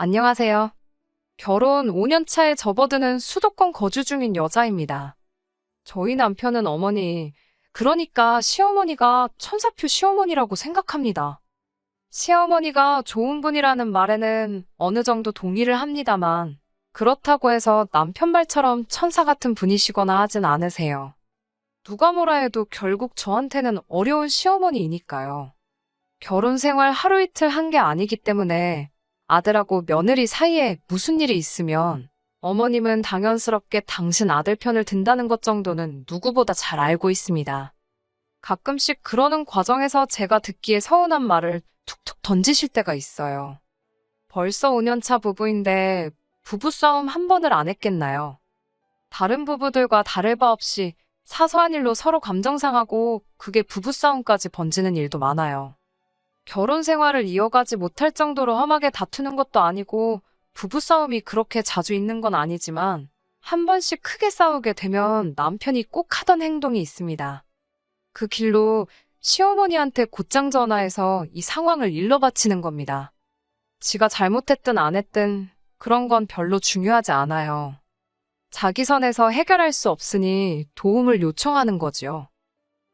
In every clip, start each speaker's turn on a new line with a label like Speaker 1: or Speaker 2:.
Speaker 1: 안녕하세요. 결혼 5년 차에 접어드는 수도권 거주 중인 여자입니다. 저희 남편은 어머니, 그러니까 시어머니가 천사표 시어머니라고 생각합니다. 시어머니가 좋은 분이라는 말에는 어느 정도 동의를 합니다만, 그렇다고 해서 남편 말처럼 천사 같은 분이시거나 하진 않으세요. 누가 뭐라 해도 결국 저한테는 어려운 시어머니이니까요. 결혼 생활 하루 이틀 한 게 아니기 때문에 아들하고 며느리 사이에 무슨 일이 있으면 어머님은 당연스럽게 당신 아들 편을 든다는 것 정도는 누구보다 잘 알고 있습니다. 가끔씩 그러는 과정에서 제가 듣기에 서운한 말을 툭툭 던지실 때가 있어요. 벌써 5년차 부부인데 부부싸움 한 번을 안 했겠나요? 다른 부부들과 다를 바 없이 사소한 일로 서로 감정 상하고 그게 부부싸움까지 번지는 일도 많아요. 결혼 생활을 이어가지 못할 정도로 험하게 다투는 것도 아니고 부부싸움이 그렇게 자주 있는 건 아니지만 한 번씩 크게 싸우게 되면 남편이 꼭 하던 행동이 있습니다. 그 길로 시어머니한테 곧장 전화해서 이 상황을 일러 바치는 겁니다. 지가 잘못했든 안 했든 그런 건 별로 중요하지 않아요. 자기 선에서 해결할 수 없으니 도움을 요청하는 거지요.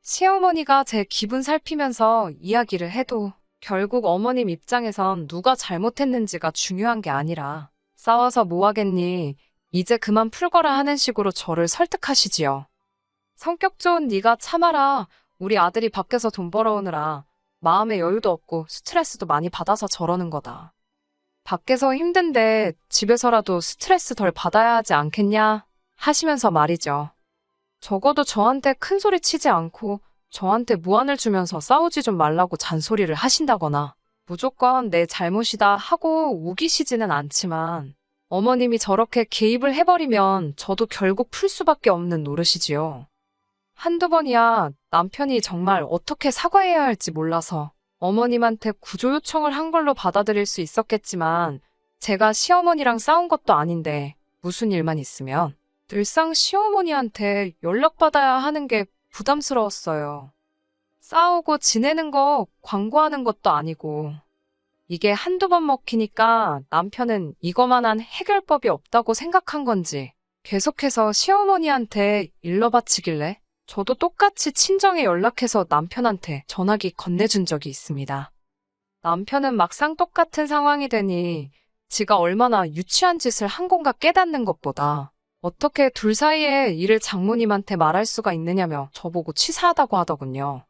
Speaker 1: 시어머니가 제 기분 살피면서 이야기를 해도 결국 어머님 입장에선 누가 잘못했는지가 중요한 게 아니라 싸워서 뭐 하겠니? 이제 그만 풀거라 하는 식으로 저를 설득하시지요. 성격 좋은 네가 참아라. 우리 아들이 밖에서 돈 벌어오느라 마음에 여유도 없고 스트레스도 많이 받아서 저러는 거다. 밖에서 힘든데 집에서라도 스트레스 덜 받아야 하지 않겠냐? 하시면서 말이죠. 적어도 저한테 큰 소리 치지 않고 저한테 무안을 주면서 싸우지 좀 말라고 잔소리를 하신다거나 무조건 내 잘못이다 하고 우기시지는 않지만 어머님이 저렇게 개입을 해버리면 저도 결국 풀 수밖에 없는 노릇이지요. 한두 번이야 남편이 정말 어떻게 사과해야 할지 몰라서 어머님한테 구조 요청을 한 걸로 받아들일 수 있었겠지만 제가 시어머니랑 싸운 것도 아닌데 무슨 일만 있으면 늘상 시어머니한테 연락받아야 하는 게 부담스러웠어요. 싸우고 지내는 거 광고하는 것도 아니고 이게 한두 번 먹히니까 남편은 이거만한 해결법이 없다고 생각한 건지 계속해서 시어머니한테 일러 바치길래 저도 똑같이 친정에 연락해서 남편한테 전화기 건네준 적이 있습니다. 남편은 막상 똑같은 상황이 되니 지가 얼마나 유치한 짓을 한 건가 깨닫는 것보다 어떻게 둘 사이에 일을 장모님한테 말할 수가 있느냐며 저보고 치사하다고 하더군요.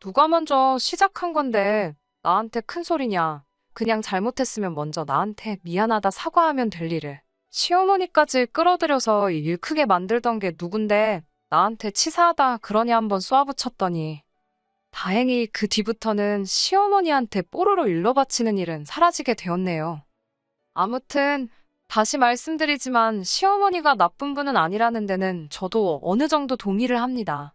Speaker 1: 누가 먼저 시작한 건데 나한테 큰 소리냐. 그냥 잘못했으면 먼저 나한테 미안하다 사과하면 될 일을. 시어머니까지 끌어들여서 일 크게 만들던 게 누군데 나한테 치사하다 그러냐 한번 쏘아붙였더니 다행히 그 뒤부터는 시어머니한테 뽀로로 일러 바치는 일은 사라지게 되었네요. 아무튼 다시 말씀드리지만 시어머니가 나쁜 분은 아니라는 데는 저도 어느 정도 동의를 합니다.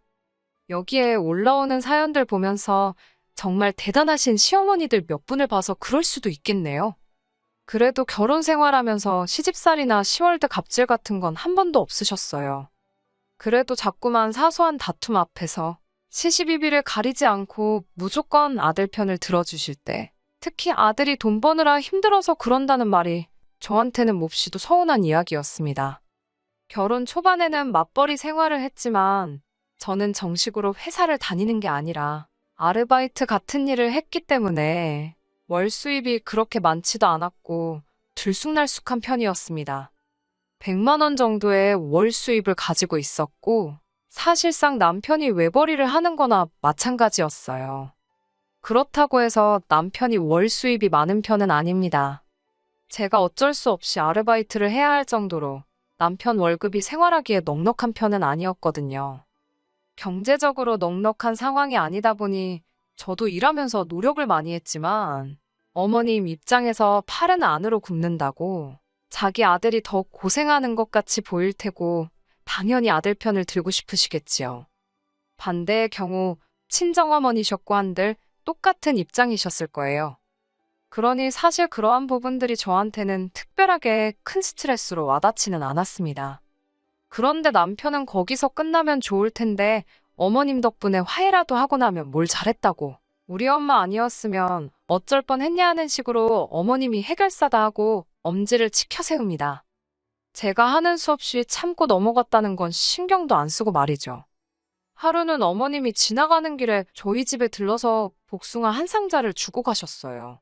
Speaker 1: 여기에 올라오는 사연들 보면서 정말 대단하신 시어머니들 몇 분을 봐서 그럴 수도 있겠네요. 그래도 결혼 생활하면서 시집살이나 시월드 갑질 같은 건 한 번도 없으셨어요. 그래도 자꾸만 사소한 다툼 앞에서 시시비비를 가리지 않고 무조건 아들 편을 들어주실 때 특히 아들이 돈 버느라 힘들어서 그런다는 말이 저한테는 몹시도 서운한 이야기였습니다. 결혼 초반에는 맞벌이 생활을 했지만 저는 정식으로 회사를 다니는 게 아니라 아르바이트 같은 일을 했기 때문에 월 수입이 그렇게 많지도 않았고 들쑥날쑥한 편이었습니다. 100만 원 정도의 월 수입을 가지고 있었고 사실상 남편이 외벌이를 하는 거나 마찬가지였어요. 그렇다고 해서 남편이 월 수입이 많은 편은 아닙니다. 제가 어쩔 수 없이 아르바이트를 해야 할 정도로 남편 월급이 생활하기에 넉넉한 편은 아니었거든요. 경제적으로 넉넉한 상황이 아니다 보니 저도 일하면서 노력을 많이 했지만 어머님 입장에서 팔은 안으로 굽는다고 자기 아들이 더 고생하는 것 같이 보일 테고 당연히 아들 편을 들고 싶으시겠지요. 반대의 경우 친정어머니셨고 한들 똑같은 입장이셨을 거예요. 그러니 사실 그러한 부분들이 저한테는 특별하게 큰 스트레스로 와닿지는 않았습니다. 그런데 남편은 거기서 끝나면 좋을 텐데 어머님 덕분에 화해라도 하고 나면 뭘 잘했다고 우리 엄마 아니었으면 어쩔 뻔 했냐 하는 식으로 어머님이 해결사다 하고 엄지를 치켜 세웁니다. 제가 하는 수 없이 참고 넘어갔다는 건 신경도 안 쓰고 말이죠. 하루는 어머님이 지나가는 길에 저희 집에 들러서 복숭아 한 상자를 주고 가셨어요.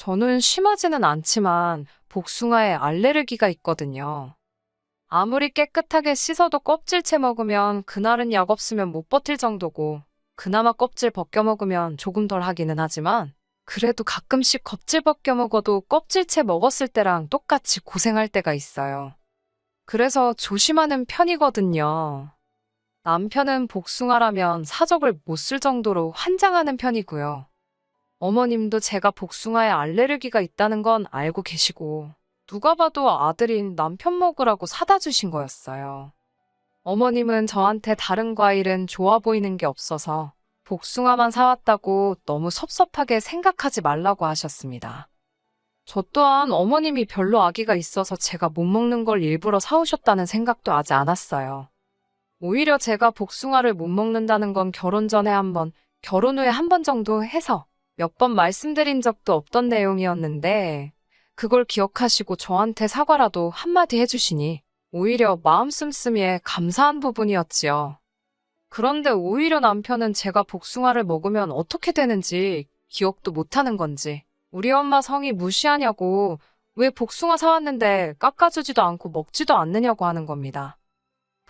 Speaker 1: 저는 심하지는 않지만 복숭아에 알레르기가 있거든요. 아무리 깨끗하게 씻어도 껍질째 먹으면 그날은 약 없으면 못 버틸 정도고 그나마 껍질 벗겨 먹으면 조금 덜 하기는 하지만 그래도 가끔씩 껍질 벗겨 먹어도 껍질째 먹었을 때랑 똑같이 고생할 때가 있어요. 그래서 조심하는 편이거든요. 남편은 복숭아라면 사족을 못 쓸 정도로 환장하는 편이고요. 어머님도 제가 복숭아에 알레르기가 있다는 건 알고 계시고 누가 봐도 아들인 남편 먹으라고 사다 주신 거였어요. 어머님은 저한테 다른 과일은 좋아 보이는 게 없어서 복숭아만 사왔다고 너무 섭섭하게 생각하지 말라고 하셨습니다. 저 또한 어머님이 별로 아기가 있어서 제가 못 먹는 걸 일부러 사오셨다는 생각도 하지 않았어요. 오히려 제가 복숭아를 못 먹는다는 건 결혼 전에 한 번, 결혼 후에 한 번 정도 해서 몇 번 말씀드린 적도 없던 내용이었는데, 그걸 기억하시고 저한테 사과라도 한마디 해주시니, 오히려 마음 씀씀이에 감사한 부분이었지요. 그런데 오히려 남편은 제가 복숭아를 먹으면 어떻게 되는지 기억도 못하는 건지, 우리 엄마 성이 무시하냐고, 왜 복숭아 사왔는데 깎아주지도 않고 먹지도 않느냐고 하는 겁니다.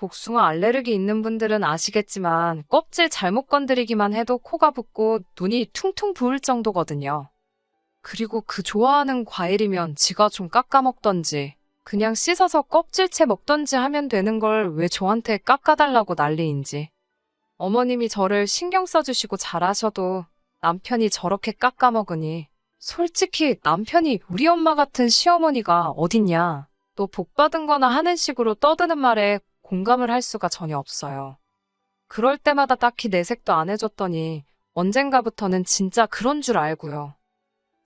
Speaker 1: 복숭아 알레르기 있는 분들은 아시겠지만 껍질 잘못 건드리기만 해도 코가 붓고 눈이 퉁퉁 부을 정도거든요. 그리고 그 좋아하는 과일이면 지가 좀 깎아 먹던지 그냥 씻어서 껍질채 먹던지 하면 되는 걸 왜 저한테 깎아달라고 난리인지. 어머님이 저를 신경 써주시고 잘하셔도 남편이 저렇게 깎아 먹으니 솔직히 남편이 우리 엄마 같은 시어머니가 어딨냐. 또 복 받은 거나 하는 식으로 떠드는 말에 공감을 할 수가 전혀 없어요. 그럴 때마다 딱히 내색도 안 해줬더니 언젠가부터는 진짜 그런 줄 알고요.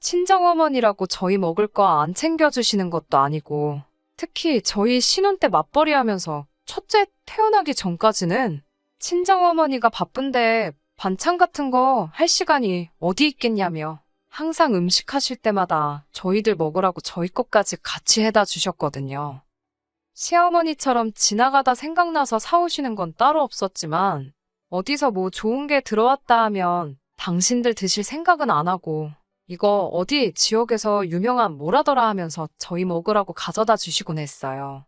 Speaker 1: 친정어머니라고 저희 먹을 거 안 챙겨주시는 것도 아니고 특히 저희 신혼 때 맞벌이 하면서 첫째 태어나기 전까지는 친정어머니가 바쁜데 반찬 같은 거 할 시간이 어디 있겠냐며 항상 음식 하실 때마다 저희들 먹으라고 저희 것까지 같이 해다 주셨거든요. 시어머니처럼 지나가다 생각나서 사오시는 건 따로 없었지만 어디서 뭐 좋은 게 들어왔다 하면 당신들 드실 생각은 안 하고 이거 어디 지역에서 유명한 뭐라더라 하면서 저희 먹으라고 가져다 주시곤 했어요.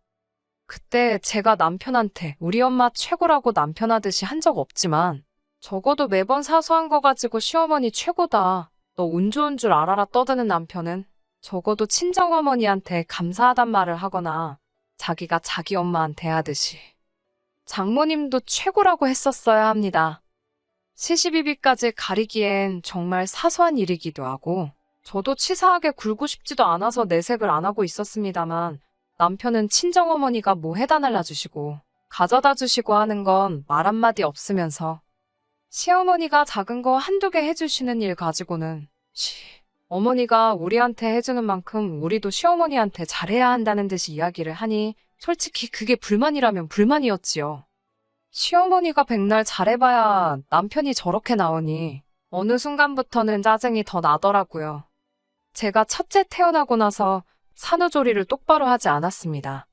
Speaker 1: 그때 제가 남편한테 우리 엄마 최고라고 남편 하듯이 한 적 없지만 적어도 매번 사소한 거 가지고 시어머니 최고다. 너 운 좋은 줄 알아라 떠드는 남편은 적어도 친정어머니한테 감사하단 말을 하거나 자기가 자기 엄마한테 하듯이. 장모님도 최고라고 했었어야 합니다. 시시비비까지 가리기엔 정말 사소한 일이기도 하고, 저도 치사하게 굴고 싶지도 않아서 내색을 안 하고 있었습니다만, 남편은 친정어머니가 뭐 해다 날라주시고, 가져다 주시고 하는 건 말 한마디 없으면서, 시어머니가 작은 거 한두 개 해주시는 일 가지고는, 시, 어머니가 우리한테 해주는 만큼 우리도 시어머니한테 잘해야 한다는 듯이 이야기를 하니 솔직히 그게 불만이라면 불만이었지요. 시어머니가 백날 잘해봐야 남편이 저렇게 나오니 어느 순간부터는 짜증이 더 나더라고요. 제가 첫째 태어나고 나서 산후조리를 똑바로 하지 않았습니다.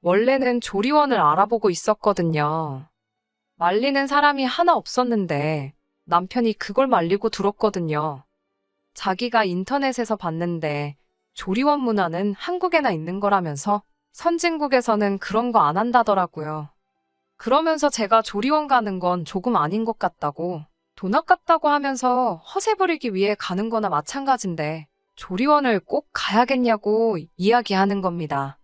Speaker 1: 원래는 조리원을 알아보고 있었거든요. 말리는 사람이 하나 없었는데 남편이 그걸 말리고 들었거든요. 자기가 인터넷에서 봤는데 조리원 문화는 한국에나 있는 거라면서 선진국에서는 그런 거 안 한다더라고요. 그러면서 제가 조리원 가는 건 조금 아닌 것 같다고 돈 아깝다고 하면서 허세 부리기 위해 가는 거나 마찬가지인데 조리원을 꼭 가야겠냐고 이야기하는 겁니다.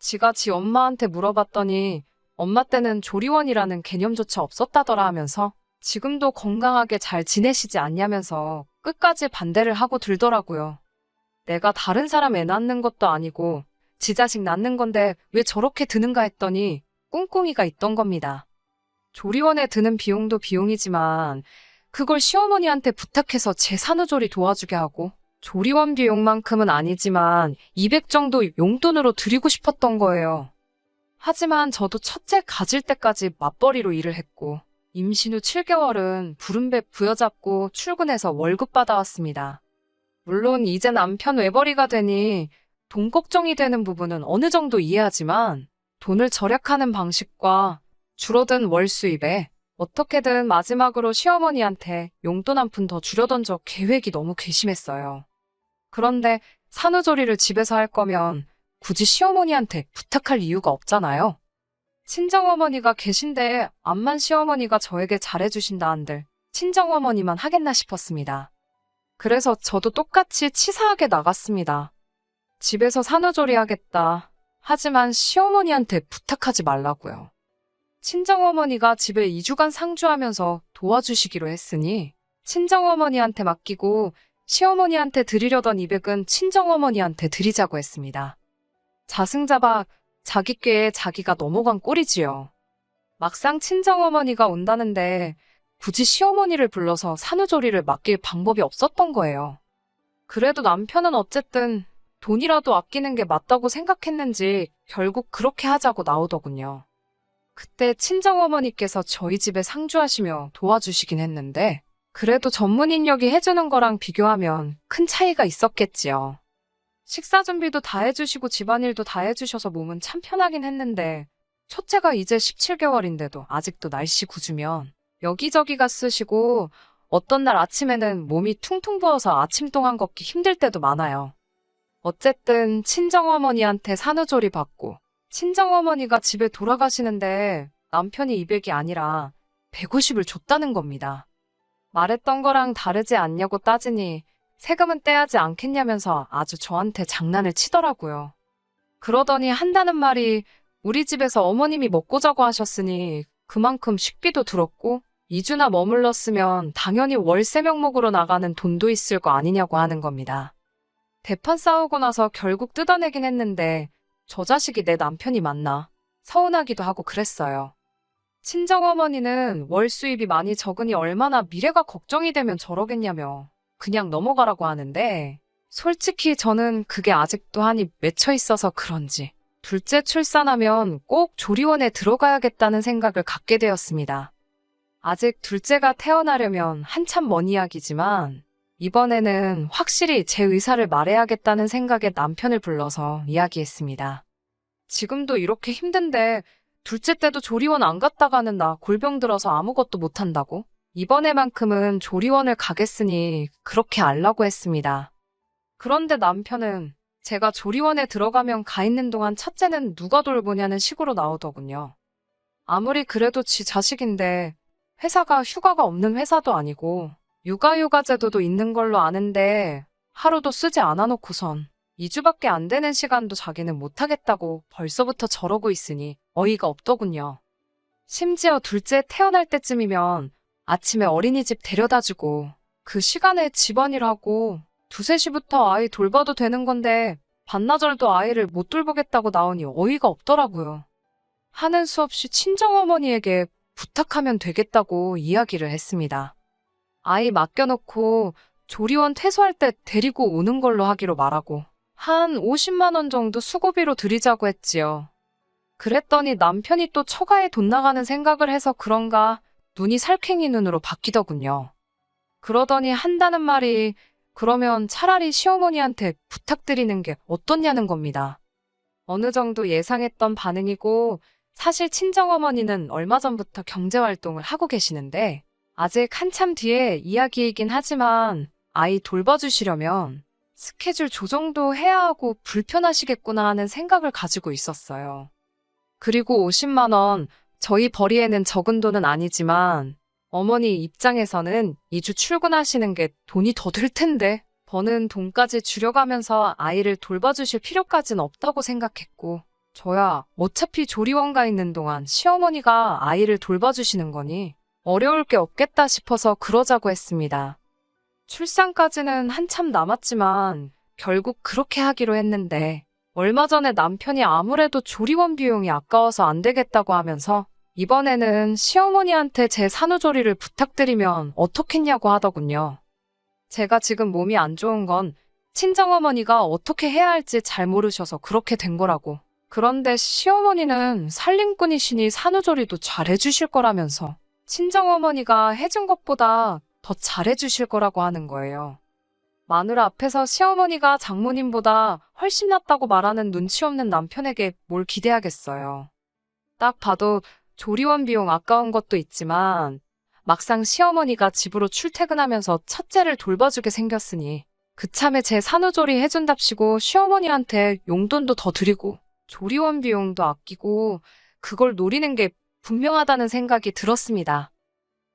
Speaker 1: 지가 지 엄마한테 물어봤더니 엄마 때는 조리원이라는 개념조차 없었다더라 하면서 지금도 건강하게 잘 지내시지 않냐면서 끝까지 반대를 하고 들더라고요. 내가 다른 사람 애 낳는 것도 아니고 지 자식 낳는 건데 왜 저렇게 드는가 했더니 꿍꿍이가 있던 겁니다. 조리원에 드는 비용도 비용이지만 그걸 시어머니한테 부탁해서 제 산후조리 도와주게 하고 조리원 비용만큼은 아니지만 200 정도 용돈으로 드리고 싶었던 거예요. 하지만 저도 첫째 가질 때까지 맞벌이로 일을 했고 임신 후 7개월은 부름배 부여잡고 출근해서 월급 받아왔습니다. 물론 이제 남편 외벌이가 되니 돈 걱정이 되는 부분은 어느 정도 이해하지만 돈을 절약하는 방식과 줄어든 월 수입에 어떻게든 마지막으로 시어머니한테 용돈 한 푼 더 줄여던져 계획이 너무 괘씸했어요. 그런데 산후조리를 집에서 할 거면 굳이 시어머니한테 부탁할 이유가 없잖아요. 친정어머니가 계신데 암만 시어머니가 저에게 잘해주신다 한들 친정어머니만 하겠나 싶었습니다. 그래서 저도 똑같이 치사하게 나갔습니다. 집에서 산후조리 하겠다. 하지만 시어머니한테 부탁하지 말라고요. 친정어머니가 집에 2주간 상주하면서 도와주시기로 했으니 친정어머니한테 맡기고 시어머니한테 드리려던 200은 친정어머니한테 드리자고 했습니다. 자승자박 자기 꾀에 자기가 넘어간 꼴이지요. 막상 친정어머니가 온다는데 굳이 시어머니를 불러서 산후조리를 맡길 방법이 없었던 거예요. 그래도 남편은 어쨌든 돈이라도 아끼는 게 맞다고 생각했는지 결국 그렇게 하자고 나오더군요. 그때 친정어머니께서 저희 집에 상주하시며 도와주시긴 했는데 그래도 전문 인력이 해주는 거랑 비교하면 큰 차이가 있었겠지요. 식사 준비도 다 해주시고 집안일도 다 해주셔서 몸은 참 편하긴 했는데 첫째가 이제 17개월인데도 아직도 날씨 굳으면 여기저기가 쓰시고 어떤 날 아침에는 몸이 퉁퉁 부어서 아침 동안 걷기 힘들 때도 많아요. 어쨌든 친정어머니한테 산후조리 받고 친정어머니가 집에 돌아가시는데 남편이 200이 아니라 150을 줬다는 겁니다. 말했던 거랑 다르지 않냐고 따지니 세금은 떼야지 않겠냐면서 아주 저한테 장난을 치더라고요. 그러더니 한다는 말이 우리 집에서 어머님이 먹고 자고 하셨으니 그만큼 식비도 들었고 2주나 머물렀으면 당연히 월세 명목으로 나가는 돈도 있을 거 아니냐고 하는 겁니다. 대판 싸우고 나서 결국 뜯어내긴 했는데 저 자식이 내 남편이 맞나 서운하기도 하고 그랬어요. 친정어머니는 월 수입이 많이 적으니 얼마나 미래가 걱정이 되면 저러겠냐며 그냥 넘어가라고 하는데 솔직히 저는 그게 아직도 한이 맺혀 있어서 그런지 둘째 출산하면 꼭 조리원에 들어가야겠다는 생각을 갖게 되었습니다. 아직 둘째가 태어나려면 한참 먼 이야기지만 이번에는 확실히 제 의사를 말해야겠다는 생각에 남편을 불러서 이야기했습니다. 지금도 이렇게 힘든데 둘째 때도 조리원 안 갔다 가는 나 골병 들어서 아무것도 못한다고? 이번에만큼은 조리원을 가겠으니 그렇게 알라고 했습니다. 그런데 남편은 제가 조리원에 들어가면 가 있는 동안 첫째는 누가 돌보냐는 식으로 나오더군요. 아무리 그래도 지 자식인데 회사가 휴가가 없는 회사도 아니고 육아휴가 제도도 있는 걸로 아는데 하루도 쓰지 않아 놓고선 2주밖에 안 되는 시간도 자기는 못하겠다고 벌써부터 저러고 있으니 어이가 없더군요. 심지어 둘째 태어날 때쯤이면 아침에 어린이집 데려다 주고 그 시간에 집안일 하고 두세 시부터 아이 돌봐도 되는 건데 반나절도 아이를 못 돌보겠다고 나오니 어이가 없더라고요. 하는 수 없이 친정어머니에게 부탁하면 되겠다고 이야기를 했습니다. 아이 맡겨놓고 조리원 퇴소할 때 데리고 오는 걸로 하기로 말하고 한 50만 원 정도 수고비로 드리자고 했지요. 그랬더니 남편이 또 처가에 돈 나가는 생각을 해서 그런가 눈이 살쾡이 눈으로 바뀌더군요. 그러더니 한다는 말이 그러면 차라리 시어머니한테 부탁드리는 게 어떻냐는 겁니다. 어느 정도 예상했던 반응이고 사실 친정어머니는 얼마 전부터 경제활동을 하고 계시는데 아직 한참 뒤에 이야기이긴 하지만 아이 돌봐주시려면 스케줄 조정도 해야 하고 불편하시겠구나 하는 생각을 가지고 있었어요. 그리고 50만 원, 저희 벌이에는 적은 돈은 아니지만 어머니 입장에서는 2주 출근하시는 게 돈이 더 들 텐데 버는 돈까지 줄여가면서 아이를 돌봐주실 필요까진 없다고 생각했고 저야 어차피 조리원 가 있는 동안 시어머니가 아이를 돌봐주시는 거니 어려울 게 없겠다 싶어서 그러자고 했습니다. 출산까지는 한참 남았지만 결국 그렇게 하기로 했는데 얼마 전에 남편이 아무래도 조리원 비용이 아까워서 안 되겠다고 하면서 이번에는 시어머니한테 제 산후조리를 부탁드리면 어떻겠냐고 하더군요. 제가 지금 몸이 안 좋은 건 친정어머니가 어떻게 해야 할지 잘 모르셔서 그렇게 된 거라고. 그런데 시어머니는 살림꾼이시니 산후조리도 잘 해주실 거라면서 친정어머니가 해준 것보다 더 잘해주실 거라고 하는 거예요. 마누라 앞에서 시어머니가 장모님보다 훨씬 낫다고 말하는 눈치 없는 남편에게 뭘 기대하겠어요. 딱 봐도 조리원 비용 아까운 것도 있지만 막상 시어머니가 집으로 출퇴근하면서 첫째를 돌봐주게 생겼으니 그참에 제 산후조리 해준답시고 시어머니한테 용돈도 더 드리고 조리원 비용도 아끼고 그걸 노리는 게 분명하다는 생각이 들었습니다.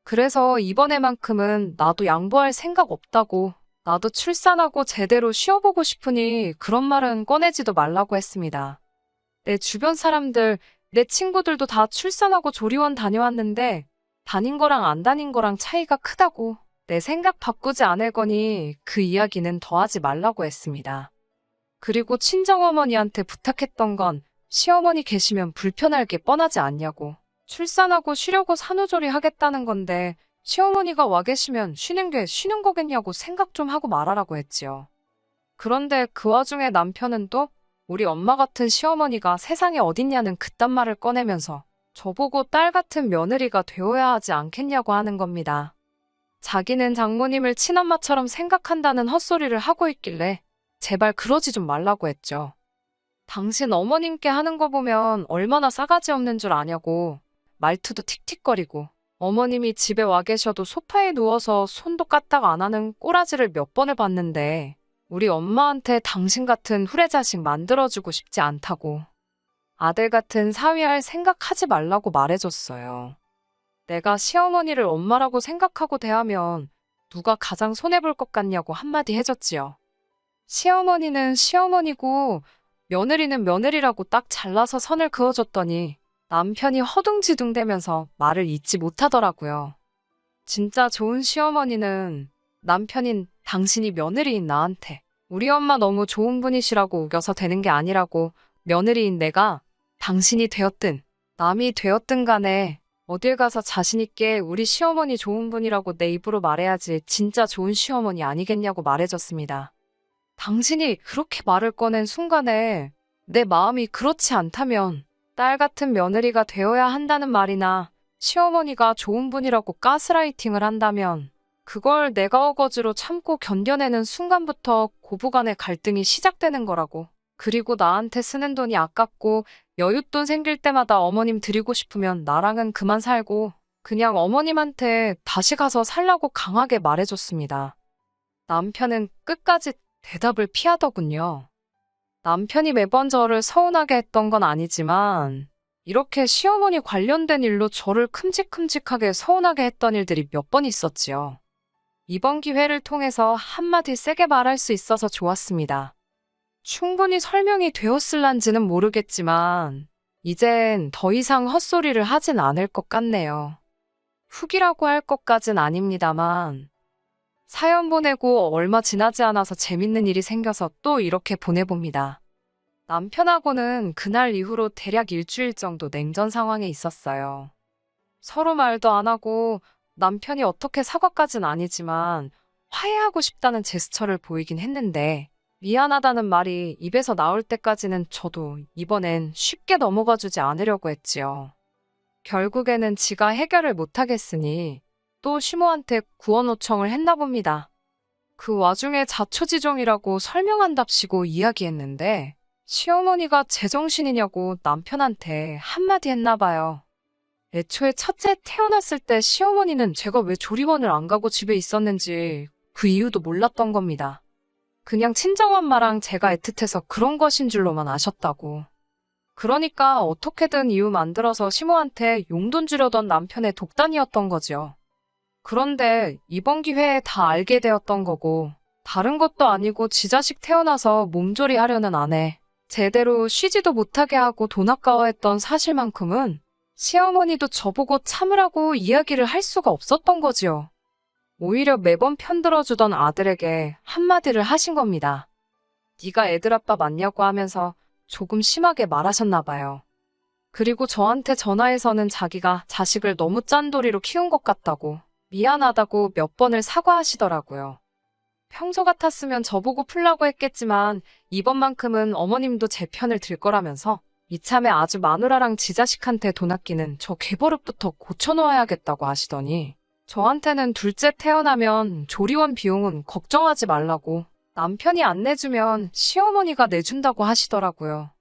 Speaker 1: 그래서 이번에만큼은 나도 양보할 생각 없다고 나도 출산하고 제대로 쉬어보고 싶으니 그런 말은 꺼내지도 말라고 했습니다. 내 주변 사람들, 내 친구들도 다 출산하고 조리원 다녀왔는데 다닌 거랑 안 다닌 거랑 차이가 크다고 내 생각 바꾸지 않을 거니 그 이야기는 더 하지 말라고 했습니다. 그리고 친정어머니한테 부탁했던 건 시어머니 계시면 불편할 게 뻔하지 않냐고. 출산하고 쉬려고 산후조리 하겠다는 건데 시어머니가 와 계시면 쉬는 게 쉬는 거겠냐고 생각 좀 하고 말하라고 했지요. 그런데 그 와중에 남편은 또 우리 엄마 같은 시어머니가 세상에 어딨냐는 그딴 말을 꺼내면서 저보고 딸 같은 며느리가 되어야 하지 않겠냐고 하는 겁니다. 자기는 장모님을 친엄마처럼 생각한다는 헛소리를 하고 있길래 제발 그러지 좀 말라고 했죠. 당신 어머님께 하는 거 보면 얼마나 싸가지 없는 줄 아냐고 말투도 틱틱거리고 어머님이 집에 와 계셔도 소파에 누워서 손도 까딱 안 하는 꼬라지를 몇 번을 봤는데 우리 엄마한테 당신 같은 후레자식 만들어주고 싶지 않다고 아들 같은 사위할 생각하지 말라고 말해줬어요. 내가 시어머니를 엄마라고 생각하고 대하면 누가 가장 손해볼 것 같냐고 한마디 해줬지요. 시어머니는 시어머니고 며느리는 며느리라고 딱 잘라서 선을 그어줬더니 남편이 허둥지둥대면서 말을 잊지 못하더라고요. 진짜 좋은 시어머니는 남편인 당신이 며느리인 나한테 우리 엄마 너무 좋은 분이시라고 우겨서 되는 게 아니라고 며느리인 내가 당신이 되었든 남이 되었든 간에 어딜 가서 자신있게 우리 시어머니 좋은 분이라고 내 입으로 말해야지 진짜 좋은 시어머니 아니겠냐고 말해줬습니다. 당신이 그렇게 말을 꺼낸 순간에 내 마음이 그렇지 않다면 딸 같은 며느리가 되어야 한다는 말이나 시어머니가 좋은 분이라고 가스라이팅을 한다면 그걸 내가 어거지로 참고 견뎌내는 순간부터 고부간의 갈등이 시작되는 거라고. 그리고 나한테 쓰는 돈이 아깝고 여윳돈 생길 때마다 어머님 드리고 싶으면 나랑은 그만 살고 그냥 어머님한테 다시 가서 살라고 강하게 말해줬습니다. 남편은 끝까지 대답을 피하더군요. 남편이 매번 저를 서운하게 했던 건 아니지만 이렇게 시어머니 관련된 일로 저를 큼직큼직하게 서운하게 했던 일들이 몇 번 있었지요. 이번 기회를 통해서 한마디 세게 말할 수 있어서 좋았습니다. 충분히 설명이 되었을란지는 모르겠지만 이젠 더 이상 헛소리를 하진 않을 것 같네요. 훅이라고 할 것까진 아닙니다만 사연 보내고 얼마 지나지 않아서 재밌는 일이 생겨서 또 이렇게 보내봅니다. 남편하고는 그날 이후로 대략 일주일 정도 냉전 상황에 있었어요. 서로 말도 안 하고 남편이 어떻게 사과까진 아니지만 화해하고 싶다는 제스처를 보이긴 했는데 미안하다는 말이 입에서 나올 때까지는 저도 이번엔 쉽게 넘어가 주지 않으려고 했지요. 결국에는 지가 해결을 못하겠으니 또 시모한테 구원 요청을 했나 봅니다. 그 와중에 자초지종이라고 설명한답시고 이야기했는데 시어머니가 제정신이냐고 남편한테 한마디 했나 봐요. 애초에 첫째 태어났을 때 시어머니는 제가 왜 조리원을 안 가고 집에 있었는지 그 이유도 몰랐던 겁니다. 그냥 친정엄마랑 제가 애틋해서 그런 것인 줄로만 아셨다고. 그러니까 어떻게든 이유 만들어서 시모한테 용돈 주려던 남편의 독단이었던 거죠. 그런데 이번 기회에 다 알게 되었던 거고, 다른 것도 아니고 지 자식 태어나서 몸조리 하려는 아내, 제대로 쉬지도 못하게 하고 돈 아까워했던 사실만큼은 시어머니도 저보고 참으라고 이야기를 할 수가 없었던 거지요. 오히려 매번 편들어주던 아들에게 한마디를 하신 겁니다. 네가 애들 아빠 맞냐고 하면서 조금 심하게 말하셨나 봐요. 그리고 저한테 전화해서는 자기가 자식을 너무 짠돌이로 키운 것 같다고 미안하다고 몇 번을 사과하시더라고요. 평소 같았으면 저보고 풀라고 했겠지만 이번만큼은 어머님도 제 편을 들 거라면서 이참에 아주 마누라랑 지자식한테 돈 아끼는 저 개버릇부터 고쳐놓아야겠다고 하시더니 저한테는 둘째 태어나면 조리원 비용은 걱정하지 말라고 남편이 안 내주면 시어머니가 내준다고 하시더라고요.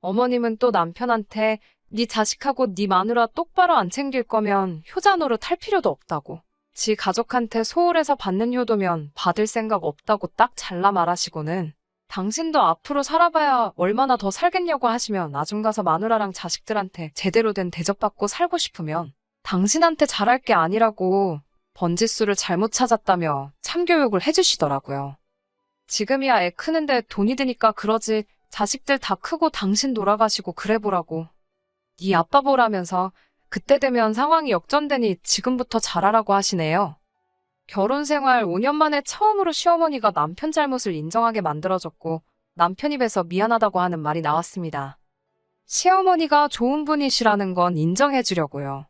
Speaker 1: 어머님은 또 남편한테 네 자식하고 네 마누라 똑바로 안 챙길 거면 효자 노릇 할 필요도 없다고. 지 가족한테 소홀해서 받는 효도면 받을 생각 없다고 딱 잘라 말하시고는 당신도 앞으로 살아봐야 얼마나 더 살겠냐고 하시면 나중 가서 마누라랑 자식들한테 제대로 된 대접받고 살고 싶으면 당신한테 잘할 게 아니라고 번지수를 잘못 찾았다며 참교육을 해주시더라고요. 지금이야 애 크는데 돈이 드니까 그러지 자식들 다 크고 당신 돌아가시고 그래 보라고. 네 아빠 보라면서 그때 되면 상황이 역전되니 지금부터 잘하라고 하시네요. 결혼 생활 5년 만에 처음으로 시어머니가 남편 잘못을 인정하게 만들어줬고 남편 입에서 미안하다고 하는 말이 나왔습니다. 시어머니가 좋은 분이시라는 건 인정해 주려고요.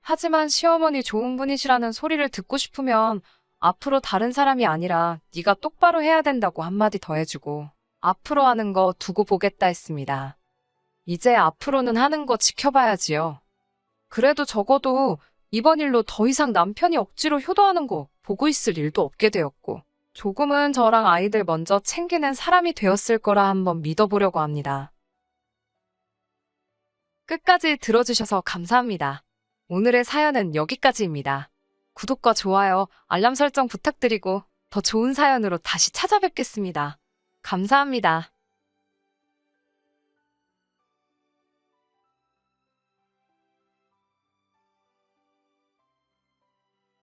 Speaker 1: 하지만 시어머니 좋은 분이시라는 소리를 듣고 싶으면 앞으로 다른 사람이 아니라 네가 똑바로 해야 된다고 한마디 더 해주고 앞으로 하는 거 두고 보겠다 했습니다. 이제 앞으로는 하는 거 지켜봐야지요. 그래도 적어도 이번 일로 더 이상 남편이 억지로 효도하는 거 보고 있을 일도 없게 되었고 조금은 저랑 아이들 먼저 챙기는 사람이 되었을 거라 한번 믿어보려고 합니다. 끝까지 들어주셔서 감사합니다. 오늘의 사연은 여기까지입니다. 구독과 좋아요, 알람 설정 부탁드리고 더 좋은 사연으로 다시 찾아뵙겠습니다. 감사합니다.